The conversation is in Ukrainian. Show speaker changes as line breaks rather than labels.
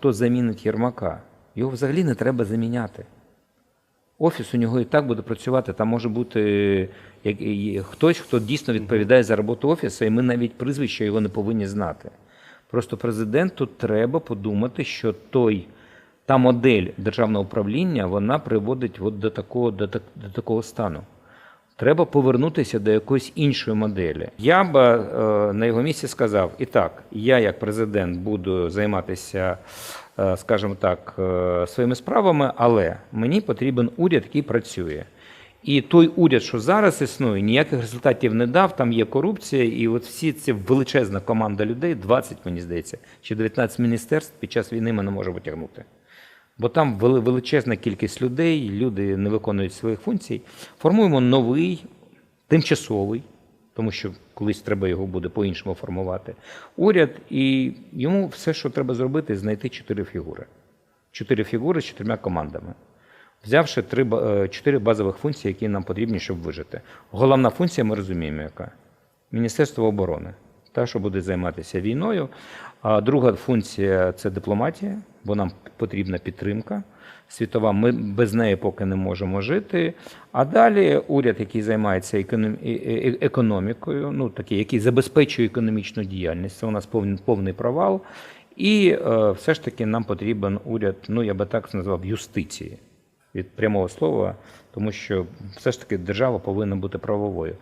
хто замінить Єрмака. Його взагалі не треба заміняти. Офіс у нього і так буде працювати. Там може бути хтось, хто дійсно відповідає за роботу офісу, і ми навіть прізвище його не повинні знати. Просто президенту треба подумати, що той, та модель державного управління вона приводить от до, такого, до, до такого стану. Треба повернутися до якоїсь іншої моделі. Я б е, на його місці сказав: і так, я як президент буду займатися, е, скажімо так, е, своїми справами, але мені потрібен уряд, який працює. І той уряд, що зараз існує, ніяких результатів не дав. Там є корупція, і от всі ці величезна команда людей, 20, мені здається, чи 19 міністерств під час війни ми не можемо потягнути. Бо там величезна кількість людей, люди не виконують своїх функцій. Формуємо новий, тимчасовий, тому що колись треба його буде по-іншому формувати. Уряд, і йому все, що треба зробити, знайти чотири фігури. Чотири фігури з чотирма командами. Взявши три, е, чотири базових функції, які нам потрібні, щоб вижити. Головна функція, ми розуміємо, яка Міністерство оборони, та, що буде займатися війною. А друга функція це дипломатія, бо нам потрібна підтримка світова. Ми без неї поки не можемо жити. А далі уряд, який займається економ- е- е- економікою, ну такий, який забезпечує економічну діяльність, це у нас повний, повний провал. І е, все ж таки нам потрібен уряд, ну я би так назвав, юстиції від прямого слова, тому що все ж таки держава повинна бути правовою.